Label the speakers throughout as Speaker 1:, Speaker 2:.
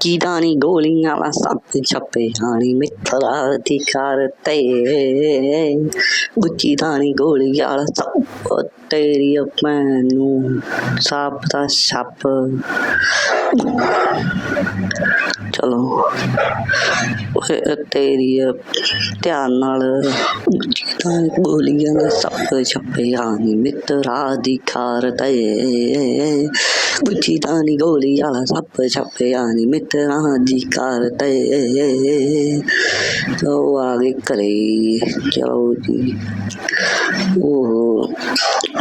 Speaker 1: ਕੀਦਾਂ ਨੀ ਗੋਲੀਆਂ ਵਾਲਾ ਸੱਪ ਛੱਪੇ ਹਾਣੀ ਮਿੱਤਰਾ ਦੀ ਕਰਤੇ ਗੁੱਚੀ ਦਾ ਗੋਲੀ ਵਾਲਾ ਸੱਪ ਤੇਰੀ ਭੈਣ ਨੂੰ ਸੱਪ ਦਾ ਛੱਪ। ਚਲੋ। ਤੇਰੀ ਧਿਆਨ ਨਾਲ ਤਾਂ ਗੋਲੀਆਂ ਦਾ ਸੱਪ ਛੱਪੇ ਆਣੀ ਮਿੱਤਰਾ ਦੀ ਖਾਰ ਤੇ। ਗੁੱਚੀ ਤਾਂ ਨੀ ਗੋਲੀ ਵਾਲਾ ਸੱਪ ਛੱਪੇ ਆਣੀ ਮਿੱਤਰਾ ਦੀ ਖਾਰ ਤੇ। ਚਲੋ ਆ ਗਏ ਘਰੇ ਚਲੋ ਜੀ। ਉਹ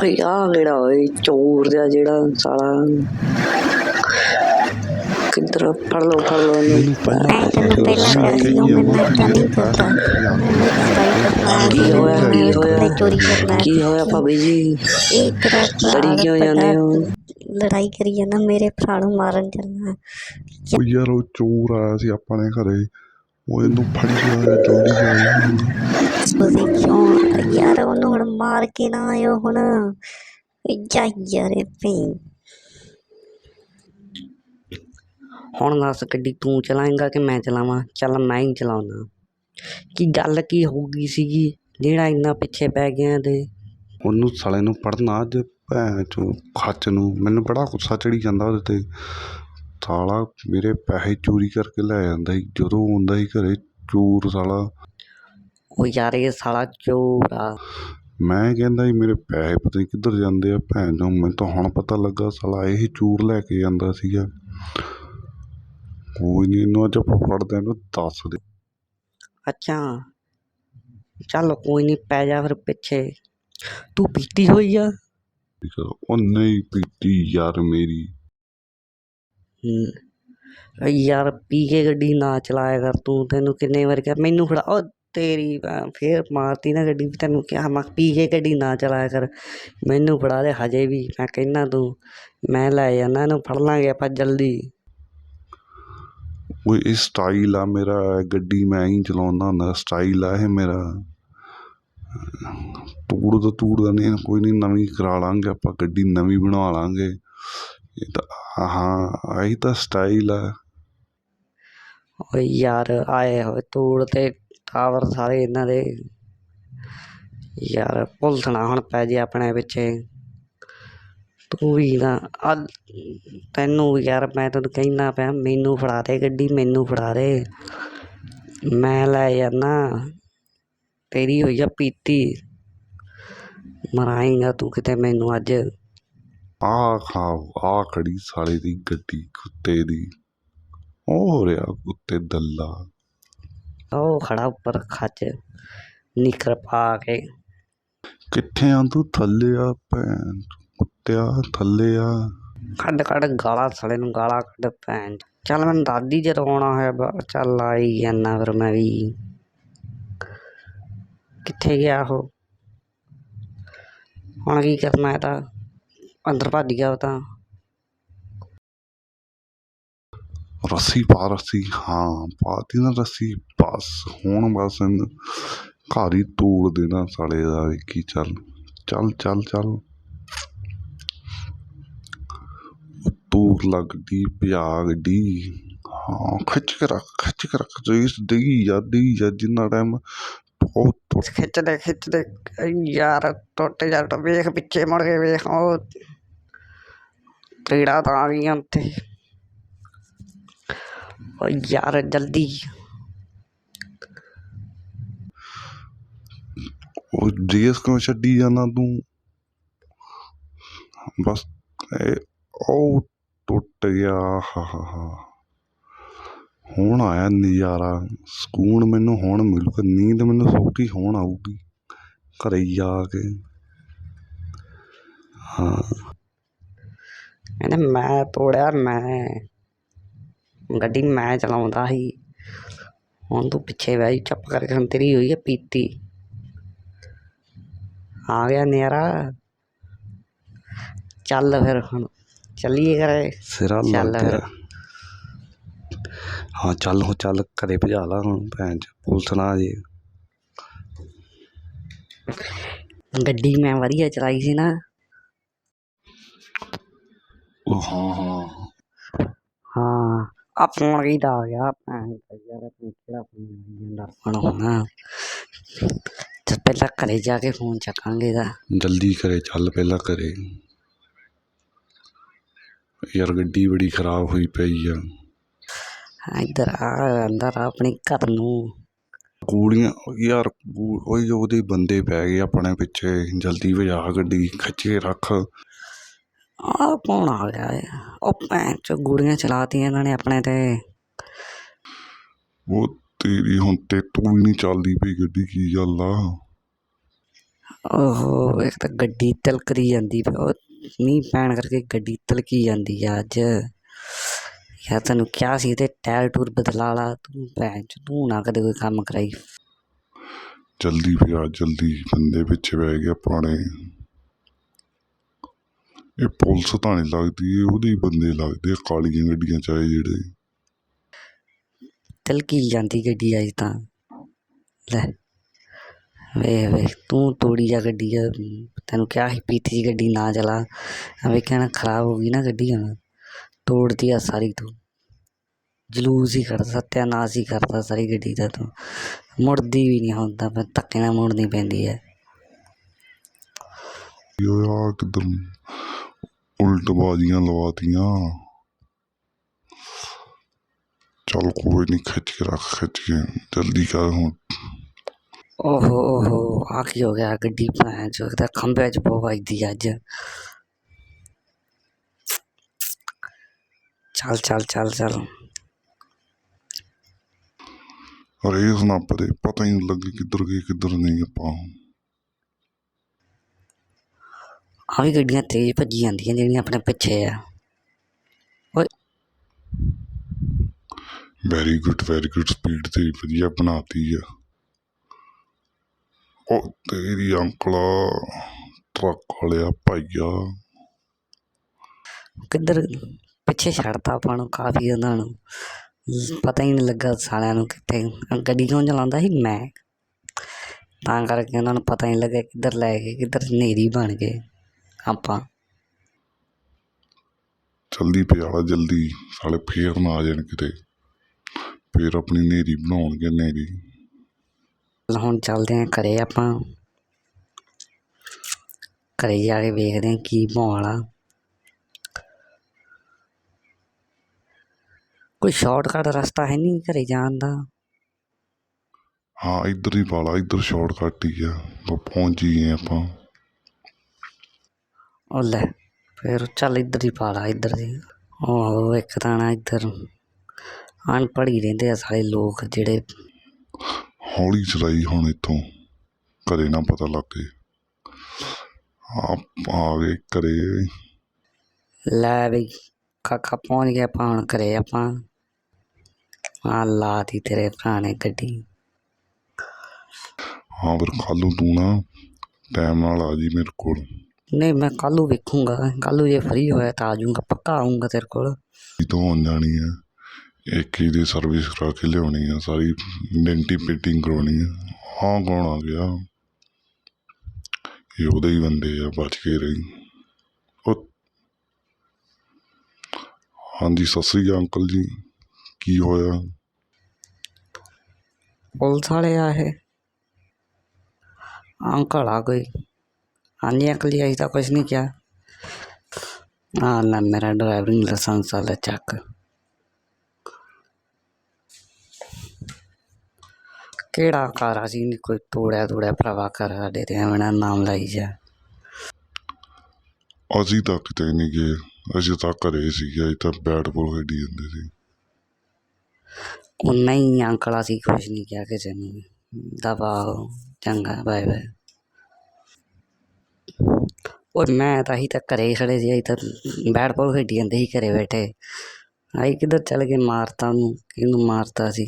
Speaker 1: ਓਏ ਆ ਓਏ, ਚੋਰ ਦਾ ਜਿਹੜਾ ਸਾਲਾ ਕਿੱਧਰ ਫੜ ਲਓ ਫੜ ਲਓ
Speaker 2: ਪਹਿਲਾਂ ਕਿਹਾ ਮੈਂ ਤਾਂ ਨਹੀਂ ਕਰਦਾ
Speaker 1: ਕੀ ਹੋਇਆ ਕੀ ਹੋਇਆ
Speaker 2: ਚੋਰੀ ਕਰਨਾ
Speaker 1: ਕੀ ਹੋਇਆ ਭਾਬੀ ਜੀ
Speaker 2: ਇਹ ਤੇਰਾ
Speaker 1: ਲੜੀ ਕਿਉਂ ਜਾਂਦੇ ਹੋ
Speaker 2: ਲੜਾਈ ਕਰੀ ਜਾਂਦਾ ਮੇਰੇ ਭਰਾ ਨੂੰ ਮਾਰਨ ਚੱਲਣਾ
Speaker 3: ਉਹ ਯਾਰ ਉਹ ਚੋਰ ਆਇਆ ਸੀ ਆਪਣੇ ਘਰੇ ਉਹ ਇਹਨੂੰ ਫੜ ਲਿਆ ਜਲਦੀ ਜਾਈ
Speaker 2: ਤੁਸੀਂ ਕਿਉਂ ਯਾਰ ਉਹਨੂੰ ਹੁਣ ਮਾਰ ਕੇ ਨਾ ਆਇਓ ਹੁਣ ਜਾ ਯਾਰ ਭਈ
Speaker 1: ਹੁਣ ਦੱਸ ਗੱਡੀ ਤੂੰ ਚਲਾਏਂਗਾ ਕਿ ਮੈਂ ਚਲਾਵਾਂ? ਚੱਲ ਮੈਂ ਹੀ ਚਲਾਉਣਾ ਕੀ ਗੱਲ ਕੀ ਹੋ ਗਈ ਸੀਗੀ? ਜਿਹੜਾ ਇੰਨਾ ਪਿੱਛੇ ਪੈ ਗਿਆ ਤੇ।
Speaker 3: ਉਹਨੂੰ ਸਾਲੇ ਨੂੰ ਪੜਨਾ ਅੱਜ ਭੈਣ ਚੋ ਖੱਚ ਨੂੰ। ਮੈਨੂੰ ਬੜਾ ਗੁੱਸਾ ਚੜੀ ਜਾਂਦਾ ਉਹਦੇ ਤੇ। ਸਾਲਾ ਮੇਰੇ ਪੈਸੇ ਚੋਰੀ ਕਰਕੇ ਲੈ ਜਾਂਦਾ ਸੀ। ਜਦੋਂ ਆਉਂਦਾ ਸੀ ਘਰੇ ਚੋਰ ਸਾਲਾ।
Speaker 1: ਉਹ ਯਾਰ ਇਹ ਸਾਲਾ ਚੋਰ ਆ।
Speaker 3: ਮੈਂ ਕਹਿੰਦਾ ਸੀ ਮੇਰੇ ਪੈਸੇ ਪਤਾ ਨਹੀਂ ਕਿੱਧਰ ਜਾਂਦੇ ਆ ਭੈਣ ਚੋ? ਮੈਨੂੰ ਤਾਂ ਹੁਣ ਪਤਾ ਲੱਗਾ ਸਾਲਾ ਇਹ ਚੋਰ ਲੈ ਕੇ ਜਾਂਦਾ ਸੀਗਾ। ਕੋਈ ਨਹੀਂ ਇਹਨੂੰ ਅੱਜ ਆਪਾਂ ਫੜਦੇ ਇਹਨੂੰ ਦੱਸ ਦੇ।
Speaker 1: ਅੱਛਾ। ਚੱਲ ਕੋਈ ਨਹੀਂ ਪੈ ਜਾ ਫਿਰ ਪਿੱਛੇ। ਤੂੰ ਪੀਤੀ ਹੋਈ ਆ?
Speaker 3: ਠੀਕ ਆ। ਉਹ ਨਹੀਂ ਪੀਤੀ ਯਾਰ ਮੇਰੀ।
Speaker 1: ਹਮ, ਯਾਰ ਪੀ ਕੇ ਗੱਡੀ ਨਾ ਚਲਾਇਆ ਕਰ ਤੂੰ ਤੈਨੂੰ ਕਿੰਨੇ ਵਾਰ ਕਿਹਾ ਮੈਨੂੰ ਫੜਾ ਉਹ ਤੇਰੀ ਭੈਣ ਫੇਰ ਮਾਰਤੀ ਨਾ ਗੱਡੀ ਵੀ ਤੈਨੂੰ ਕਿਹਾ ਮੈਂ ਪੀ ਕੇ ਗੱਡੀ ਨਾ ਚਲਾਇਆ ਕਰ। ਮੈਨੂੰ ਫੜਾ ਦੇ ਹਜੇ ਵੀ ਮੈਂ ਕਹਿਣਾ ਤੂੰ ਮੈਂ ਲੈ ਜਾਣਾ ਇਹਨੂੰ ਫੜ ਲਾਂਗੇ ਆਪਾਂ ਜਲਦੀ।
Speaker 3: ਉਹ ਇਹ ਸਟਾਈਲ ਆ ਮੇਰਾ ਗੱਡੀ ਮੈਂ ਹੀ ਚਲਾਉਂਦਾ ਹੁੰਦਾ ਸਟਾਈਲ ਆ ਇਹ ਮੇਰਾ। ਤੂੜ ਦਾ ਤੂੜ ਦਾ ਨਹੀਂ, ਕੋਈ ਨਹੀਂ, ਨਵੀਂ ਕਰਾ ਲਾਂਗੇ, ਆਪਾਂ ਗੱਡੀ ਨਵੀਂ ਬਣਾ ਲਾਂਗੇ। ਇਹ ਤਾਂ, ਹਾਂ, ਆਹੀ ਤਾਂ ਸਟਾਈਲ ਆ।
Speaker 1: ਓਏ ਯਾਰ, ਆਏ ਹੋਏ ਤੂੜ ਤੇ ਟਾਵਰ ਸਾਰੇ ਇਹਨਾਂ ਦੇ। ਯਾਰ, ਭੁੱਲਣਾ ਹੁਣ ਪੈ ਜੇ ਆਪਣੇ ਪਿੱਛੇ। ਤੂੰ ਵੀ ਨਾ ਆ ਤੈਨੂੰ ਵੀ ਯਾਰ ਮੈਂ ਤੈਨੂੰ ਕਹਿਣਾ ਪਿਆ ਮੈਨੂੰ ਫੜਾ ਦੇ ਗੱਡੀ ਮੈਨੂੰ ਫੜਾ ਦੇ। ਮੈਂ ਲੈ ਜਾਣਾ ਤੇਰੀ ਹੋਈ ਆ ਪੀਤੀ। ਮਰਾਏਂਗਾ ਤੂੰ ਕਿਤੇ ਮੈਨੂੰ ਅੱਜ।
Speaker 3: ਆ ਖਾ ਆ ਖੜੀ ਸਾਲੇ ਦੀ ਗੱਡੀ ਕੁੱਤੇ ਦੀ। ਉਹ ਹੋ ਰਿਹਾ ਕੁੱਤੇ ਦੱਲਾ।
Speaker 1: ਉਹ ਖੜਾ ਉੱਪਰ ਖੱਚ ਨਿਕਰ ਪਾ ਕੇ।
Speaker 3: ਕਿੱਥੇ ਆ ਤੂੰ? ਥੱਲੇ ਆ ਭੈਣ। ਕੁੱਤਿਆ ਥੱਲੇ ਆ
Speaker 1: ਕੱਢ ਕੱਢ ਗਾਲਾਂ ਸਾਲੇ ਨੂੰ ਗਾਲਾਂ ਕੱਢ ਭੈਣ। ਚੱਲ ਮੈਨੂੰ ਦਾਦੀ ਜਦੋਂ ਆਉਣਾ ਹੋਇਆ ਬਾ- ਚੱਲ ਆਈ ਜਾਨਾ ਫਿਰ ਮੈਂ ਵੀ। ਕਿੱਥੇ ਗਿਆ ਉਹ? ਹੁਣ ਕੀ ਕਰਨਾ ਇਹ ਤਾਂ ਅੰਦਰ ਭੱਜ ਗਿਆ ਉਹ ਤਾਂ।
Speaker 3: ਰੱਸੀ ਪਾ ਰੱਸੀ ਹਾਂ ਪਾਤੀ ਨਾ ਰੱਸੀ ਬਸ ਹੁਣ ਬਸ ਇਹਨੂੰ ਘਰ ਹੀ ਤੋੜ ਦੇਣਾ ਸਾਲੇ ਦਾ ਵੇਖੀ ਚੱਲ। ਚੱਲ ਚੱਲ ਚੱਲ। ਹਾਂ ਖਿੱਚ ਕੇ ਰੱਖ ਖਿੱਚ ਕੇ ਰੱਖ ਰੇਸ ਦੇਈ ਜਾ ਦੇਈ ਜਾ ਜਿੰਨਾ ਟਾਈਮ ਉਹ ਟੁੱਟ
Speaker 1: ਖਿੱਚ ਦੇ ਖਿੱਚ ਦੇ ਯਾਰ ਟੁੱਟ ਜਾ ਟੁੱਟ ਵੇਖ ਪਿੱਛੇ ਮੁੜ ਕੇ ਵੇਖ ਉਹ ਕੀੜਾ ਤਾਂ ਆ ਗਈਆਂ ਉੱਥੇ। ਓ ਯਾਰ ਜਲਦੀ।
Speaker 3: ਉਹ ਜੀਐਸ ਕਿਉਂ ਛੱਡੀ ਜਾਂਦਾ ਤੂੰ? ਬਸ ਇਹ ਉਹ ਟੁੱਟ ਗਿਆ, ਹਾ ਹਾ ਹਾ। ਹੁਣ ਆਇਆ ਨਜ਼ਾਰਾ। ਸਕੂਨ ਮੈਨੂੰ ਹੁਣ ਮਿਲੂਗਾ, ਨੀਂਦ ਮੈਨੂੰ ਸੌਖੀ ਹੁਣ ਆਊਗੀ। ਘਰੇ ਜਾ ਕੇ। ਹਾਂ।
Speaker 1: ਕਹਿੰਦੇ ਮੈਂ ਤੋੜਿਆ, ਮੈਂ ਗੱਡੀ ਮੈਂ ਚਲਾਉਂਦਾ ਸੀ। ਹੁਣ ਤੂੰ ਪਿੱਛੇ ਬਹਿ ਜਾ ਚੁੱਪ ਕਰਕੇ ਹੁਣ ਤੇਰੀ ਹੋਈ ਹੈ ਪੀਤੀ। ਆ ਗਿਆ ਨੇਰਾ ਚੱਲ ਫਿਰ ਹੁਣ। ਚੱਲੀਏ ਕਰੇ
Speaker 3: ਸਿਰਾ ਲੱਗ
Speaker 1: ਚੱਲ ਫਿਰ।
Speaker 3: ਗਿਆ ਹਾਂ ਚੱਲ ਹੋ ਚੱਲ ਘਰੇ ਭਜਾ ਲਾ ਹੁਣ ਭੈਣ ਚ ਪੁਲਿਸ ਨਾ ਆ ਜੇ।
Speaker 1: ਗੱਡੀ ਮੈਂ ਵਧੀਆ ਚਲਾਈ ਸੀ ਨਾ।
Speaker 3: ਉਹ ਹਾਂ ਹਾਂ।
Speaker 1: ਹਾਂ ਆ ਫੋਨ ਕਿਹਦਾ ਆ ਗਿਆ? ਭੈਣ ਦਾ ਯਾਰ ਆਪਣੀ ਕਿਹੜਾ ਫੋਨ ਆਈ ਜਾਂਦਾ ਫੋਨ ਹੋਣਾ ਤੇ ਪਹਿਲਾਂ ਘਰੇ ਜਾ ਕੇ ਫੋਨ ਚੱਕਾਂਗੇ ਇਹਦਾ।
Speaker 3: ਜਲਦੀ ਕਰੇ ਚੱਲ ਪਹਿਲਾਂ ਕਰੇ ਯਾਰ ਗੱਡੀ ਬੜੀ ਖਰਾਬ ਹੋਈ ਪਈ ਆ।
Speaker 1: ਇੱਧਰ ਆ ਅੰਦਰ ਆ ਆਪਣੇ ਘਰ ਨੂੰ।
Speaker 3: ਕੂੜੀਆਂ ਯਾਰ ਕੂ- ਉਹੀ ਉਹਦੇ ਬੰਦੇ ਪੈ ਗਏ ਆਪਣੇ ਪਿੱਛੇ ਜਲਦੀ ਭਜਾ ਗੱਡੀ ਖਿੱਚ ਰੱਖ।
Speaker 1: ਆ ਕੌਣ ਆ ਗਿਆ ਹੈ ਉਹ ਭੈਣ ਚ ਗੁੜੀਆਂ ਚਲਾਤੀਆਂ ਇਹਨਾਂ ਨੇ ਆਪਣੇ ਤੇ।
Speaker 3: ਉਹ ਤੇਰੀ ਹੁਣ ਤੇ ਤੂੰ ਵੀ ਨਹੀਂ ਚੱਲਦੀ ਪਈ ਗੱਡੀ ਕੀ ਗੱਲ ਆ?
Speaker 1: ਓਹੋ ਇੱਕ ਤਾਂ ਗੱਡੀ ਤਿਲਕਦੀ ਜਾਂਦੀ ਪਈ ਉਹ ਮੀਂਹ ਪੈਣ ਕਰਕੇ ਗੱਡੀ ਤਿਲਕੀ ਜਾਂਦੀ ਆ ਅੱਜ। ਯਾਰ ਤੈਨੂੰ ਕਿਹਾ ਸੀ ਤੇ ਟਾਇਰ ਟੂਰ ਬਦਲਾ ਲਾ ਤੂੰ ਭੈਣ ਚ ਤੂੰ ਨਾ ਕਦੇ ਕੋਈ ਕੰਮ ਕਰਾਈ।
Speaker 3: ਜਲਦੀ ਭਜਾ ਜਲਦੀ ਬੰਦੇ ਪਿੱਛੇ ਪੈ ਗਏ ਆਪਣੇ ਇਹ ਪੁਲਿਸ ਤਾਂ ਨਹੀਂ ਲੱਗਦੀ ਇਹ ਉਹਦੇ ਹੀ ਬੰਦੇ ਲੱਗਦੇ ਆ, ਕਾਲੀਆਂ ਗੱਡੀਆਂ ਚ ਆਏ ਜਿਹੜੇ।
Speaker 1: ਤਿਲਕੀ ਜਾਂਦੀ ਗੱਡੀ ਅੱਜ ਤਾਂ। ਲੈ। ਵੇ ਵੇ, ਤੂੰ ਤੋੜੀ ਜਾ ਗੱਡੀ ਆ ਤੈਨੂੰ ਕਿਹਾ ਸੀ ਪੀਤੀ ਜੀ ਗੱਡੀ, ਨਾ ਚਲਾ। ਐਵੇਂ ਕਹਿਣਾ ਖਰਾਬ ਹੋ ਗਈ ਨਾ ਗੱਡੀ ਹੁਣ। ਤੋੜਦੀ ਆ ਸਾਰੀ ਤੂੰ। ਜਲੂਸ ਹੀ ਕੱਢ ਸੱਤਿਆਨਾਸ਼ ਹੀ ਕਰਦਾ ਸਾਰੀ ਗੱਡੀ ਦਾ ਤੂੰ। ਮੁੜਦੀ ਵੀ ਨਹੀਂ ਹੁੰਦਾ ਮੈਂ ਧੱਕੇ ਨਾਲ ਮੁੜਨੀ ਪੈਂਦੀ ਹੈ
Speaker 3: ਯੋ ਆ ਉਲਟ ਬਾਜ਼ੀਆਂ ਲਵਾਤੀਆਂ। ਚੱਲ ਕੋਈ ਨਹੀਂ ਖਿੱਚ ਕੇ ਰੱਖ, ਖਿੱਚ ਕੇ। ਜਲਦੀ ਕਰ ਹੁਣ।
Speaker 1: ਓਹੋ ਓਹੋ ਆ ਕੀ ਹੋ ਗਿਆ? ਗੱਡੀ ਭੈਣ ਚੋ ਤਾਂ ਖੰਭੇ 'ਚ ਬਹੁਤ ਵੱਜਦੀ ਅੱਜ। ਚੱਲ ਚੱਲ ਚੱਲ ਚੱਲ।
Speaker 3: ਰੇਸ ਨਾ ਪਰੇ ਪਤਾ ਹੀ ਨਹੀਂ ਲੱਗੇ ਕਿੱਧਰ ਗਏ ਕਿੱਧਰ ਨਹੀਂ ਆਪਾਂ।
Speaker 1: ਆ ਵੀ ਗੱਡੀਆਂ ਤੇਜ਼ ਭੱਜੀ ਜਾਂਦੀਆਂ ਜਿਹੜੀਆਂ ਆਪਣੇ ਪਿੱਛੇ ਆ।
Speaker 3: Very good very good speed ਤੇ ਵਧੀਆ ਬਣਾਤੀ ਆ। ਉਹ ਤੇਰੀ ਅੰਕਲਾ ਟਰੱਕ ਵਾਲਿਆ ਭਾਈਆ।
Speaker 1: ਕਿੱਧਰ ਪਿੱਛੇ ਛੱਡਤਾ ਆਪਾਂ ਨੂੰ ਕਾਫੀ ਉਹਨਾਂ ਨੂੰ। ਪਤਾ ਹੀ ਨਹੀਂ ਲੱਗਾ ਸਾਲਿਆਂ ਨੂੰ ਕਿੱਥੇ। ਗੱਡੀ ਕੌਣ ਚਲਾਉਂਦਾ ਸੀ? ਮੈਂ। ਤਾਂ ਕਰਕੇ ਉਹਨਾਂ ਨੂੰ ਪਤਾ ਹੀ ਨਹੀਂ ਲੱਗਾ ਕਿੱਧਰ ਲੈ ਗਏ ਕਿੱਧਰ ਹਨੇਰੀ ਬਣ ਗਏ ਆਪਾਂ।
Speaker 3: ਜਲਦੀ ਪਿਆਲਾ ਜਲਦੀ ਸਾਲੇ ਫੇਰ ਨਾ ਆ ਜਾਣ ਕਿਤੇ। ਫੇਰ ਆਪਣੀ ਨੇਰੀ ਬਣਾਉਣਗੇ ਨੇਰੀ
Speaker 1: ਹੁਣ ਚੱਲਦੇ ਆਂ ਘਰੇ ਆਪਾਂ। ਘਰੇ ਜਾ ਕੇ ਵੇਖਦੇ ਆਂ ਕੀ ਮਾਹੌਲ ਆ। ਕੋਈ ਸ਼ਾਰਟਕਟ ਰਸਤਾ ਹੈ ਨਹੀਂ ਘਰੇ ਜਾਣ ਦਾ?
Speaker 3: ਹਾਂ ਇੱਧਰ ਹੀ ਪਾਲਾ ਇੱਧਰ ਸ਼ਾਰਟਕਟ ਹੀ ਆ। ਆਪਾਂ ਪਹੁੰਚ ਹੀ ਗਏ ਆਪਾਂ।
Speaker 1: ਉਹ ਲੈ ਫਿਰ ਚੱਲ ਇੱਧਰ ਹੀ ਪਾ ਲਾ ਇੱਧਰ ਦੀ। ਉਹ ਇੱਕ ਤਾਂ ਨਾ ਇੱਧਰ ਅਨਪੜ੍ਹ ਹੀ ਰਹਿੰਦੇ ਆ ਸਾਰੇ ਲੋਕ ਜਿਹੜੇ।
Speaker 3: ਹੌਲੀ ਚਲਾਈ ਹੁਣ ਇੱਥੋਂ। ਕਦੇ ਨਾ ਪਤਾ ਲੱਗੇ ਆ ਆ ਗਏ ਘਰੇ।
Speaker 1: ਲੈ ਬਈ ਕਾਕਾ ਪਹੁੰਚ ਗਿਆ ਆਪਾਂ ਹੁਣ ਘਰੇ ਆਪਾਂ। ਆ ਲਾਤੀ ਤੇਰੇ ਭਰਾ ਨੇ ਗੱਡੀ।
Speaker 3: ਹਾਂ ਫਿਰ ਕੱਲ੍ਹ ਤੂੰ ਨਾ ਟਾਈਮ ਨਾਲ ਆ ਜੀ ਮੇਰੇ ਕੋਲ।
Speaker 1: ਨਹੀਂ ਮੈਂ ਕੱਲ੍ਹ ਨੂੰ ਵੇਖੂੰਗਾ। ਕੱਲ੍ਹ ਨੂੰ ਜੇ ਫਰੀ ਹੋਇਆ ਤਾਂ ਆ ਜਾਊਂਗਾ ਪੱਕਾ ਆਊਂਗਾ ਤੇਰੇ ਕੋਲ।
Speaker 3: ਤੋਂ ਹੋ ਜਾਣੀ ਹੈ ਇੱਕ ਹੀ ਦੀ ਸਰਵਿਸ ਕਰਾ ਕੇ ਲਿਆਉਣੀ ਆ, ਸਾਰੀ ਡੈਂਟੀ ਪੇਟਿੰਗ ਕਰਾਉਣੀ ਆ। ਹਾਂ ਕੌਣ ਆ ਗਿਆ? ਇਹ ਉਹਦੇ ਹੀ ਬੰਦੇ ਆ, ਬਚ ਕੇ ਰਹੀ। ਉਹ ਹਾਂਜੀ, ਸਤਿ ਸ੍ਰੀ ਅਕਾਲ ਅੰਕਲ ਜੀ। ਕੀ ਹੋਇਆ?
Speaker 1: ਪੁਲਿਸ ਵਾਲੇ ਆ ਇਹ ਅੰਕਲ ਆ ਕੋਈ। ਹਾਂਜੀ ਅੰਕਲ ਜੀ, ਅਸੀਂ ਤਾਂ ਕੁਛ ਨਹੀਂ ਕਿਹਾ। ਆ ਨਾ ਮੇਰਾ ਡਰਾਈਵਿੰਗ ਲਾਇਸੈਂਸ ਵਾਲਾ ਚੱਕ। ਕਿਹੜਾ ਅਸੀਂ ਨਹੀਂ ਕੋਈ ਤੋੜਿਆ ਤੋੜਿਆ ਭਰਾਵਾ ਘਰ ਸਾਡੇ ਤੇ ਐਵੇਂ ਨਾ ਨਾਮ ਲਾਈ ਜਾ।
Speaker 3: ਅਸੀਂ ਤਾਂ ਕਿਤੇ ਨਹੀਂ ਗਏ। ਅਸੀਂ ਤਾਂ ਘਰੇ ਸੀਗੇ ਅਸੀਂ ਤਾਂ ਬੈਟ ਬਾਲ ਖੇਡੀ ਜਾਂਦੇ ਸੀ।
Speaker 1: ਉਹ ਨਹੀਂ ਅੰਕਲ ਅਸੀਂ ਕੁਛ ਨਹੀਂ ਕਿਹਾ ਕਿਸੇ ਨੂੰ। ਦਬਾ ਚੰਗਾ ਬਾਏ ਬਾਏ ਉਹ ਮੈਂ ਤਾਂ ਹੀ ਤਾਂ ਘਰੇ ਹੀ ਖੜੇ ਸੀ ਅਸੀਂ ਤਾਂ ਬੈਟ ਬਾਲ ਖੇਡੀ ਜਾਂਦੇ ਸੀ ਘਰੇ ਬੈਠੇ। ਆਈ ਕਿੱਧਰ ਚਲ ਗਏ ਮਾਰਤਾ ਉਹਨੂੰ ਕਿਹਨੂੰ ਮਾਰਤਾ ਸੀ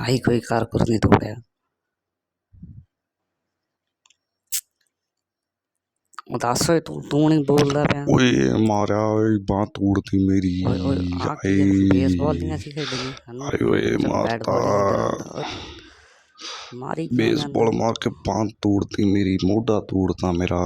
Speaker 1: ਆਈ ਕੋਈ ਕੁਰ ਨਹੀਂ ਤੋੜਿਆ। ਦੱਸ ਓਏ ਤੂੰ ਤੂੰ ਨਹੀਂ ਬੋਲਦਾ ਪਿਆ
Speaker 3: ਓਏ ਮਾਰਿਆ ਓਏ ਬਾਹ ਤੋੜਤੀ ਮੇਰੀ
Speaker 1: ਓਏ ਓਏ ਬੇਸਬਾਲ ਦੀਆਂ ਸੀ
Speaker 3: ਆਏ ਓਏ ਮਾਰਤਾ।
Speaker 1: ਮਾਰੀ ਕਿਉਂ ਜਾਂਦਾ?
Speaker 3: ਬੇਸਬਾਲ ਮਾਰ ਕੇ ਬਾਂਹ ਤੋੜਤੀ ਮੇਰੀ ਮੋਢਾ ਤੋੜਤਾ ਮੇਰਾ